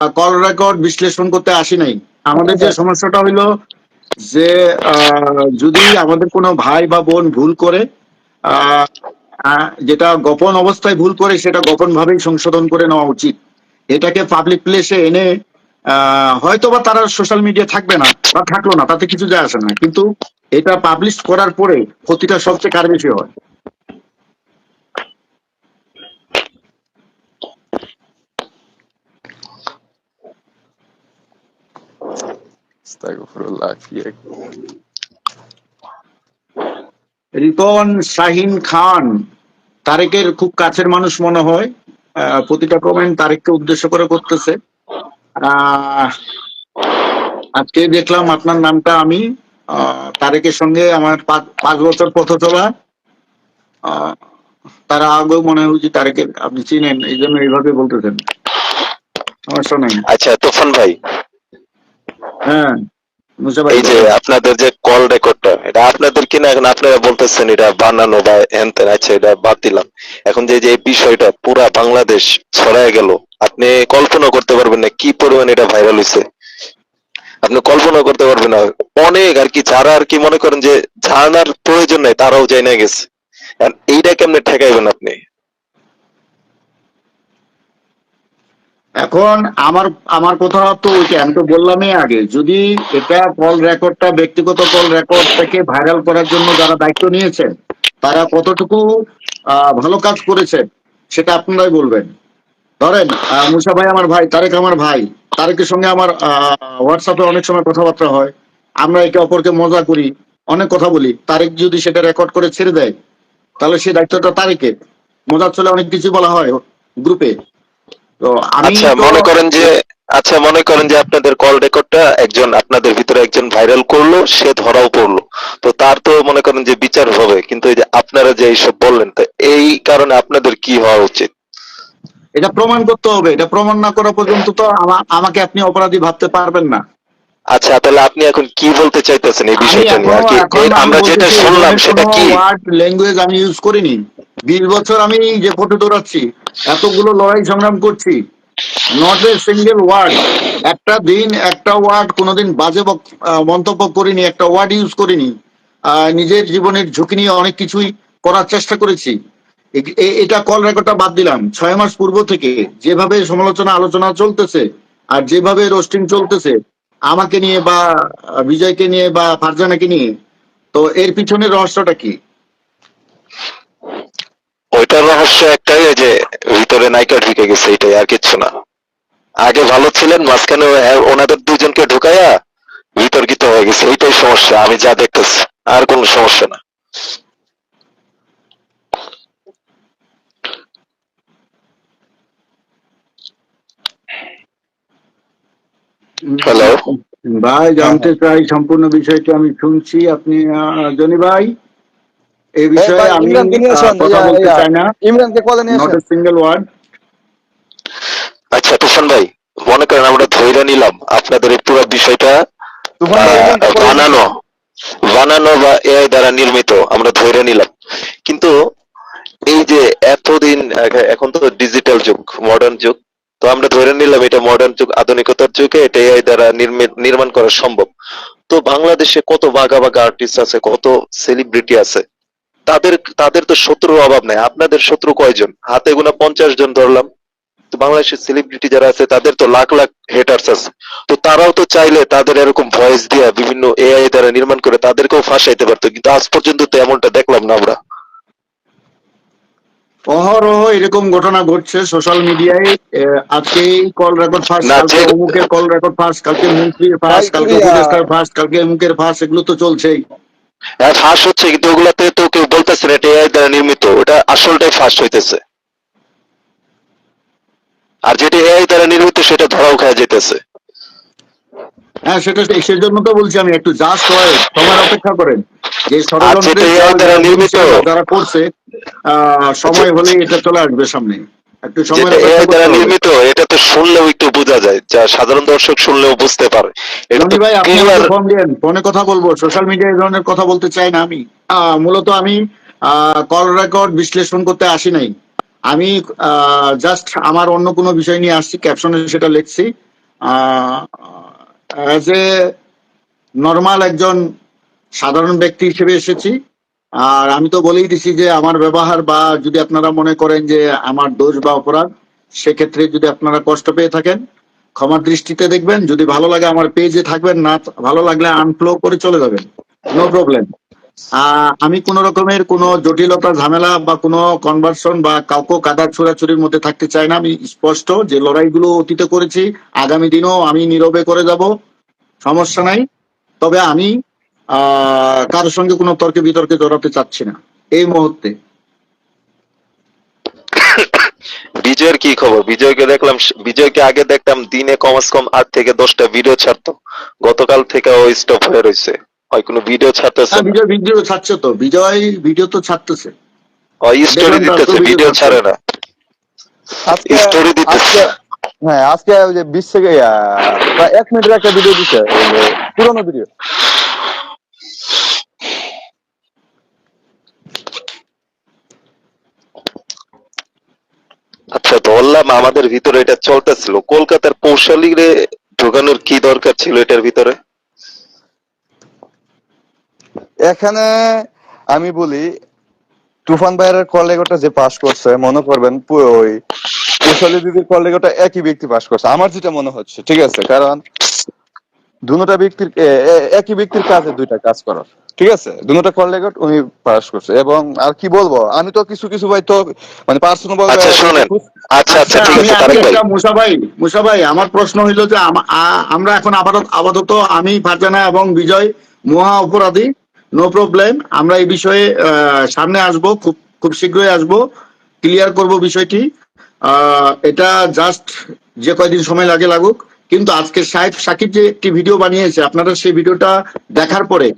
Call record বিশ্লেষণ করতে আসি নাই। আমাদের যে সমস্যাটা হইল যে যদি আমাদের কোনো ভাই বা বোন ভুল করে যেটা গোপন অবস্থায় ভুল করে সেটা গোপন ভাবেই সংশোধন করে নেওয়া উচিত। এটাকে পাবলিক প্লেসে এনে আহ, হয়তোবা তারা সোশ্যাল মিডিয়া থাকবে না বা থাকল না তাতে কিছু যায় আসে না। কিন্তু এটা পাবলিশ করার পরে ক্ষতিটা সবচেয়ে কার বেশি হয় আস্তাগফিরুল্লাহ কি এক- রিপন শাহিন খান তারেকের খুব কাছের মানুষ মনে হয় প্রতিটা কমেন্ট তারেককে উদ্দেশ্য করে করতেছে। আজকে দেখলাম আপনার নামটা আমি আহ, তারেকের সঙ্গে আমার পাঁচ- বছর পথ চলা। আহ, তারা আগেও মনে হয় যে তারেকের আপনি চিনেন এই জন্য এইভাবে বলতেছেন। সমস্যা নাই আচ্ছা তুফান ভাই হ্যাঁ এই যে আপনাদের যে কল রেকর্ডটা এটা আপনাদের কিনা এখন আপনারা বলতেছেন এটা বানানো বা হ্যান আচ্ছা এটা বাদ দিলাম। এখন যে এই বিষয়টা, পুরা বাংলাদেশ ছড়ায় গেল, আপনি কল্পনা করতে পারবেন না কি পরিমাণ এটা ভাইরাল হয়েছে আপনি কল্পনা করতে পারবেন না, অনেক আর কি, যারা আর কি মনে করেন যে জানার প্রয়োজন নাই, তারাও যাই না গেছে এইটা কেমনে ঠেকাইবেন আপনি? এখন আমার আমার কথা তো ওইটা আমি তো বললামই আগে, যদি এটা কল রেকর্ডটা ব্যক্তিগত কল রেকর্ড থেকে ভাইরাল করার জন্য যারা দায়িত্ব নিয়েছেন, তারা কতটুকু ভালো কাজ করেছেন, সেটা আপনারাই বলবেন। ধরেন মুসা ভাই আমার ভাই, তারেক আমার ভাই, তারেকের সঙ্গে আমার হোয়াটসঅ্যাপে অনেক সময় কথাবার্তা হয়, আমরা একে অপরকে মজা করি, অনেক কথা বলি, তারেক যদি সেটা রেকর্ড করে ছেড়ে দেয়, তাহলে সেই দায়িত্বটা তারেকের। মজার চলে অনেক কিছু বলা হয় গ্রুপে তো আমি আচ্ছা মনে করেন যে আচ্ছা মনে করেন যে আপনাদের কল রেকর্ডটা একজন আপনাদের ভিতরে একজন ভাইরাল করল সে ধরাও পড়ল। তো তার তো মনে করেন যে বিচার হবে কিন্তু এই যে আপনারা যে এইসব বললেন তো এই কারণে আপনাদের কি হওয়া উচিত? এটা প্রমাণ করতে হবে এটা প্রমাণ না করা পর্যন্ত তো আমা- আমাকে আপনি অপরাধী ভাবতে পারবেন না। আচ্ছা তাহলে আপনি এখন কি বলতে চাইতেছেন এই বিষয়টা নিয়ে? আর কি? আমরা যেটা শুনলাম সেটা কি? ওয়ার্ড ল্যাঙ্গুয়েজ আমি ইউজ করিনি। বিশ বছর আমি যে ফটো দৌড়াচ্ছি এতগুলো লড়াই সংগ্রাম করছি নট এ সিঙ্গেল ওয়ার্ড একটা দিন, একটা ওয়ার্ড কোনোদিন বাজে মন্তব্য করিনি, একটা ওয়ার্ড ইউজ করিনি। নিজের জীবনের ঝুঁকি নিয়ে অনেক কিছুই করার চেষ্টা করেছি। এটা কল রেকর্ডটা বাদ দিলাম। ছয় মাস পূর্ব থেকে যেভাবে সমালোচনা, আলোচনা চলতেছে আর যেভাবে রোস্টিং চলতেছে, আমাকে নিয়ে বা, বিজয়কে নিয়ে বা ফারজানাকে নিয়ে, তো এর পিছনে রহস্যটা কি? ওইটার রহস্য একটাই যে ভিতরে নায়িকা ঢুকে গেছে এটাই আর কিচ্ছু না। আগে ভালো ছিলেন মাঝখানে ওনাদের দুজনকে ঢুকাইয়া বিতর্কিত হয়ে গেছে। এইটাই সমস্যা আমি যা দেখতেছি আর কোনো সমস্যা না। হ্যালো। ভাই জানতে চাই সম্পূর্ণ বিষয়টি আমি শুনছি। আপনি আহ, জনি ভাই? এই বিষয়ে আমি কথা বলতে চাই না। ইমরানকে কলে নিয়ে নট সিঙ্গেল ওয়ার্ড আচ্ছা তুফান ভাই মনে করেন আমরা ধৈর্য নিলাম। আপনাদের এই পুরো বিষয়টা বানানো বানানো বা এআই দ্বারা নির্মিত আমরা ধৈর্য নিলাম। কিন্তু এই যে এতদিন এখন তো ডিজিটাল যুগ মডার্ন যুগ তো আমরা ধরে নিলাম এটা মডার্ন যুগ আধুনিকতার যুগে এটা এআই দ্বারা নির্মি- নির্মাণ করা সম্ভব। তো বাংলাদেশে কত বাঘা বাঘা আর্টিস্ট আছে কত সেলিব্রিটি আছে তাদের তাদের তো শত্রুর অভাব নাই। আপনাদের শত্রু কয়জন? হাতে গোনা পঞ্চাশ জন ধরলাম। তো বাংলাদেশের সেলিব্রিটি যারা আছে তাদের তো লাখ লাখ হেটার্স আছে। তো তারাও তো চাইলে তাদের এরকম ভয়েস দিয়া বিভিন্ন এআই দ্বারা নির্মাণ করে তাদেরকেও ফাঁসাইতে পারতো। কিন্তু আজ পর্যন্ত তো এমনটা দেখলাম না আমরা। অহরহ এরকম ঘটনা ঘটছে সোশ্যাল মিডিয়ায় আজকে কল রেকর্ড না, কালকে অমুকের কল রেকর্ড ফার্স্ট কালকে মন্ত্রীর ভাই, কালকে উপদেষ্টার ফার্স্ট কালকে অমুকের ফার্স্ট এগুলো তো চলছেই। হ্যাঁ ফাঁস হচ্ছে কিন্তু ওগুলাতে তো কেউ বলতেছে না এটা এআই দ্বারা নির্মিত ওটা আসলটাই ফাঁস হইতেছে। আর যেটা এআই দ্বারা নির্মিত সেটা ধরাও খাওয়া যেতেছে হ্যাঁ সেটা সেজন্য তো বলছি আমি একটু জাস্ট হয় সময় অপেক্ষা করেন। যে দ্বারা যারা নির্মিত। যারা করছে আহ, সময় হলে এটা চলে আসবে সামনে। একটু সময় এআই দ্বারা নির্মিত এটা তো শুনলেও একটু বোঝা যায় যা সাধারণ দর্শক শুনলেও বুঝতে পারে। রনি ভাই আপনি ফোন কথা বলব সোশ্যাল মিডিয়ায় ধরনের কথা বলতে চাই না আমি। মূলত আমি কল রেকর্ড বিশ্লেষণ করতে আসি নাই। আমি জাস্ট আমার অন্য কোনো বিষয় নিয়ে আসছি ক্যাপশনে সেটা লিখছি। অ্যাজ এ নর্মাল একজন সাধারণ ব্যক্তি হিসেবে এসেছি। আর আমি তো বলেই দিছি যে আমার ব্যবহার বা যদি আপনারা মনে করেন যে আমার দোষ বা অপরাধ, সেক্ষেত্রে যদি আপনারা কষ্ট পেয়ে থাকেন, ক্ষমার দৃষ্টিতে দেখবেন, যদি ভালো লাগে আমার পেজে থাকবেন, না ভালো লাগলে আনফ্লো করে চলে যাবেন। নো প্রবলেম আমি কোন রকমের কোনো জটিলতা, ঝামেলা বা কোনো কনভার্সন বা কাউকে কাদা ছোড়াছুরির মধ্যে থাকতে চাই না। আমি স্পষ্ট যে লড়াইগুলো অতীতে করেছি, আগামী দিনও আমি নীরবে করে যাব, সমস্যা নাই। তবে আমি কারোর সঙ্গে কোনো তর্কে বিতর্কে জড়াতে চাচ্ছি না। এই মুহূর্তে। বিজয়ের কি খবর? বিজয়কে দেখলাম বিজয়কে আগে দেখতাম দিনে কমাস কম আট থেকে দশটা ভিডিও ছাড়তো। গতকাল থেকে ও স্টপ হয়ে রয়েছে হয় কোনো ভিডিও ছাড়তেছে হ্যাঁ, বিজয় ভিডিও ছাড়ছে তো। বিজয় ভিডিও তো ছাড়তেছে। ও স্টোরি দিতেছে ভিডিও ছাড়ে না। আজকে Story দিতেছে। হ্যাঁ আজকে ওই যে বিশ থেকে প্রায় এক মিনিটের একটা ভিডিও দিচ্ছে ওই পুরোনো ভিডিও আচ্ছা ধরলাম আমাদের ভিতরে এটা চলতেছিল। কলকাতার কৌশলী রে ঢোকানোর কি দরকার ছিল এটার ভিতরে? এখানে আমি বলি, তুফান ভাইয়ের কল যে পাস করছে, মনে করবেন ওই কৌশলী দিদির কল একই ব্যক্তি পাস করছে। আমার যেটা মনে হচ্ছে, ঠিক আছে? কারণ দুটা ব্যক্তির একই ব্যক্তির কাজে দুইটা কাজ করার। ঠিক আছে? দুটা কল লেগট উনি পাস করছে। এবং আর কি বলব? আমি তো কিছু কিছু ভাই তো মানে পার্সোনাল আচ্ছা শোনেন। আচ্ছা আচ্ছা ঠিক আছে তারেক ভাই। মুসা ভাই মুসা ভাই আমার প্রশ্ন হইল যে আমরা এখন আপাতত আপাতত আমি ফারজানা এবং বিজয় মহা অপরাধী নো প্রবলেম আমরা এই বিষয়ে আহ, সামনে আসব খুব খুব শীঘ্রই আসব ক্লিয়ার করব বিষয়টি। আহ, এটা জাস্ট যে কয়দিন সময় লাগে লাগুক কিন্তু আজকে সাহেব সাকিব যে একটি ভিডিও বানিয়েছে আপনারা সেই ভিডিওটা দেখার পরে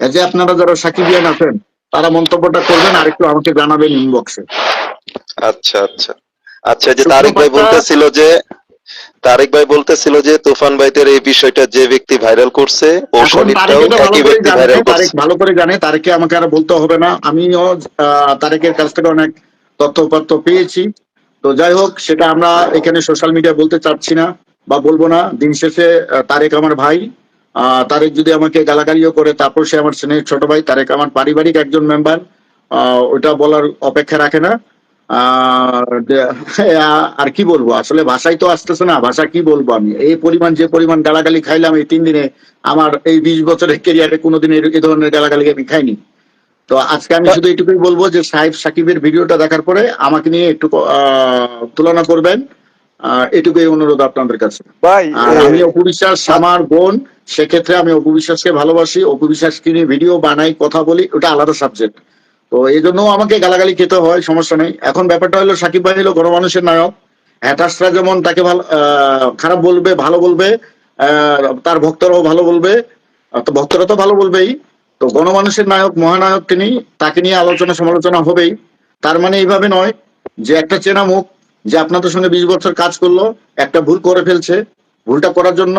যে আপনারা যারা সাকিবিয়ান আছেন তারা মন্তব্যটা করবেন আর একটু আমাকে জানাবেন ইনবক্সে আচ্ছা আচ্ছা। আচ্ছা যে তারেক ভাই বলতেছিল যে তারেক ভাই বলতেছিল যে তুফান ভাইদের এই বিষয়টা যে ব্যক্তি ভাইরাল করছে কৌশলীটাও ভালো একই করে ব্যক্তি জানে ভাইরাল তারেক করছে। ভালো করে জানে তারেককে আমাকে আর বলতে হবে না। আমিও তারেকের কাছ থেকে অনেক তথ্যপত্র পেয়েছি। তো যাই হোক সেটা আমরা এখানে সোশ্যাল মিডিয়া বলতে চাচ্ছি না। বা বলব না দিন শেষে তারেক আমার ভাই। তারেক যদি আমাকে গালাগালিও করে তারপর সে আমার স্নেহের ছোট ভাই তারেক আমার পারিবারিক একজন মেম্বার ওটা বলার অপেক্ষা রাখে না। আর দে- কি বলব? আসলে ভাষাই তো আসতেছে না ভাষা কি বলব আমি? এই পরিমাণ যে পরিমাণ গালাগালি খাইলাম এই তিন দিনে আমার এই বিশ বছরের কেরিয়ারে কোনোদিন এই ধরনের গালাগালি আমি খাইনি। তো আজকে আমি শুধু এটুকুই বলব যে সাহেব সাকিবের ভিডিওটা দেখার পরে আমাকে নিয়ে একটু আহ, তুলনা করবেন। এটুকুই অনুরোধ আপনাদের কাছে। আর আমি অপু বিশ্বাস আমার বোন সেক্ষেত্রে আমি অপু বিশ্বাসকে ভালোবাসি। অপু বিশ্বাসকে নিয়ে ভিডিও বানাই কথা বলি ওটা আলাদা সাবজেক্ট তো এই জন্য আমাকে গালাগালি খেতে হয় সমস্যা নেই। এখন ব্যাপারটা হলো সাকিব ভাই হলো গণমানুষের নায়ক। হ্যাটার্সরা যেমন তাকে ভালো আহ, খারাপ বলবে ভালো বলবে আহ, তার ভক্তরাও ভালো বলবে তো ভক্তরা তো ভালো বলবেই। তো গণমানুষের নায়ক মহানায়ক তিনি তাকে নিয়ে আলোচনা সমালোচনা হবেই। তার মানে এইভাবে নয় যে একটা চেনা মুখ যে আপনাদের সঙ্গে বিশ বছর কাজ করল, একটা ভুল করে ফেলছে, ভুলটা করার জন্য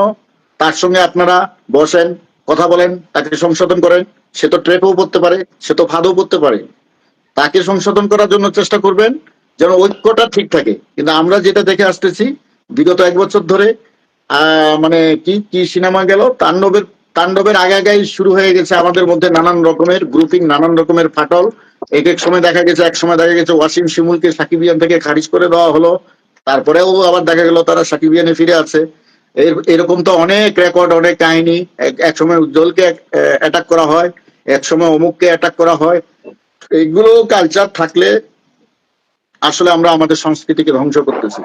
তার সঙ্গে আপনারা বসেন, কথা বলেন, তাকে সংশোধন করেন, সে তো ট্রেপও পড়তে পারে, সে তো ফাঁদও পড়তে পারে। তাকে সংশোধন করার জন্য চেষ্টা করবেন যেন ঐক্যটা ঠিক থাকে। কিন্তু আমরা যেটা দেখে আসতেছি, বিগত এক বছর ধরে মানে কি কি সিনেমা গেল, তাণ্ডবের তাণ্ডবের আগে আগেই শুরু হয়ে গেছে আমাদের মধ্যে নানান রকমের গ্রুপিং নানান রকমের ফাটল। এক এক সময় দেখা গেছে, এক সময় দেখা গেছে ওয়াসিম শিমুলকে সাকিবিয়ান থেকে খারিজ করে দেওয়া হলো। তারপরেও আবার দেখা গেল তারা সাকিবিয়ানে ফিরে আছে। এর- এরকম তো অনেক রেকর্ড অনেক কাহিনী। এক সময় উজ্জ্বলকে অ্যাটাক করা হয়, এক সময় অমুককে অ্যাটাক করা হয়। এগুলো কালচার থাকলে আসলে আমরা আমাদের সংস্কৃতিকে ধ্বংস করতেছি।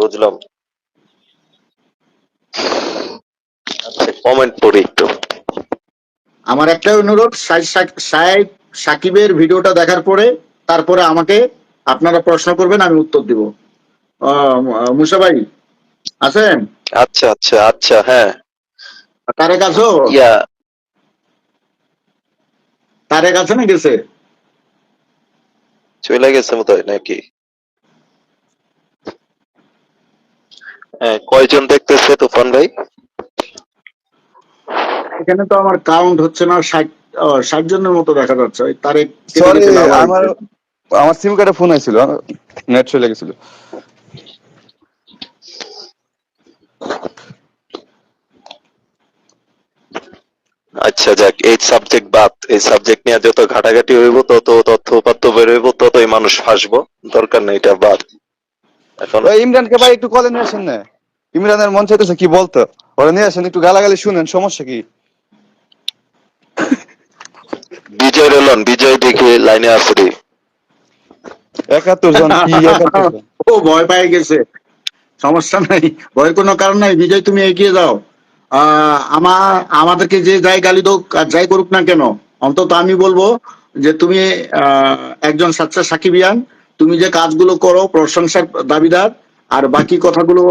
বুঝলাম। আচ্ছা কমেন্ট পড়ি একটু। আমার একটা অনুরোধ সাহেব সাকিবের ভিডিওটা দেখার পরে তারপরে আমাকে আপনারা প্রশ্ন করবেন আমি উত্তর দিব। মুসা ভাই আছেন? আচ্ছা আচ্ছা আচ্ছা হ্যাঁ। তারেক আছো? তারেক আছে না গেছে চলে গেছে মতো নাকি কয়জন দেখতেছে তুফান ভাই? এখানে তো আমার কাউন্ট হচ্ছে না ষাট ষাট জনের মতো দেখা যাচ্ছে। দেওয়া আমার আমার সিম কার্ডে ফোন আইছিল নেট চলে গেছিল। আচ্ছা যাক এই সাবজেক্ট বাদ এই সাবজেক্ট নিয়ে যত ঘাটাঘাটি হইব তত তথ্য উপাত্য বের হইব ততই মানুষ ফাঁসবো দরকার নেই এটা বাদ। ইমরানকে ভাই একটু কলে নিয়ে আসেন না। ইমরানের মন চাইতেছে কি বলতো? ওরা নিয়ে আসেন একটু গালাগালি শুনেন সমস্যা কি? বিজয় রলন বিজয় দেখি লাইনে আছে রে। একাত্তর জন কি একাত্তর ও ভয় পেয়ে গেছে। সমস্যা নাই ভয়ের কোনো কারণ নাই। বিজয় তুমি এগিয়ে যাও। আহ, আমার আমাদেরকে যে যাই গালি দোক আর যাই করুক না কেন অন্তত আমি বলব যে তুমি আহ, একজন সাচ্চা সাকিবিয়ান তুমি যে কাজগুলো করো প্রশংসার দাবিদার আর বাকি কথাগুলো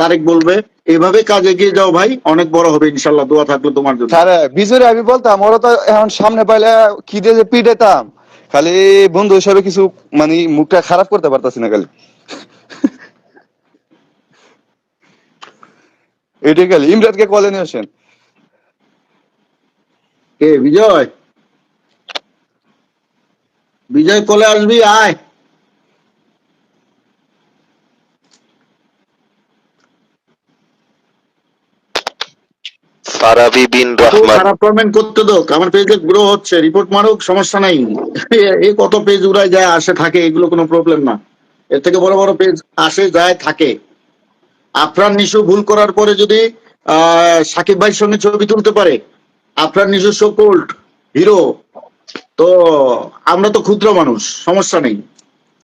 তারেক বলবে এভাবে কাজ এগিয়ে যাও ভাই অনেক বড় হবে ইনশাল্লাহ দোয়া থাকল তোমার জন্য। স্যার বিজয়রে আমি বলতাম ওরা তো এখন সামনে পাইলে কি দিয়ে যে পিটাইতাম। খালি বন্ধু হিসাবে কিছু মানে মুখটা খারাপ করতে পারতাছি না খালি। এটাই খালি। ইমরানকে কলে নিয়ে আসেন। কে বিজয়? বিজয় কলে আসবি আয়। ফারাবি বিন রহমান। খারাপ কমেন্ট করতে দোক আমার পেজে গ্রো হচ্ছে রিপোর্ট মারুক, সমস্যা নাই। এই কত পেজ উড়ায় যায় আসে, থাকে, এগুলো কোনো প্রবলেম না। এর থেকে বড় বড় পেজ আসে, যায়, থাকে। আফরান নিশু ভুল করার পরে যদি সাকিব ভাইয়ের সঙ্গে ছবি তুলতে পারে, Afran Nisho so called hero তো, আমরা তো ক্ষুদ্র মানুষ, সমস্যা নেই।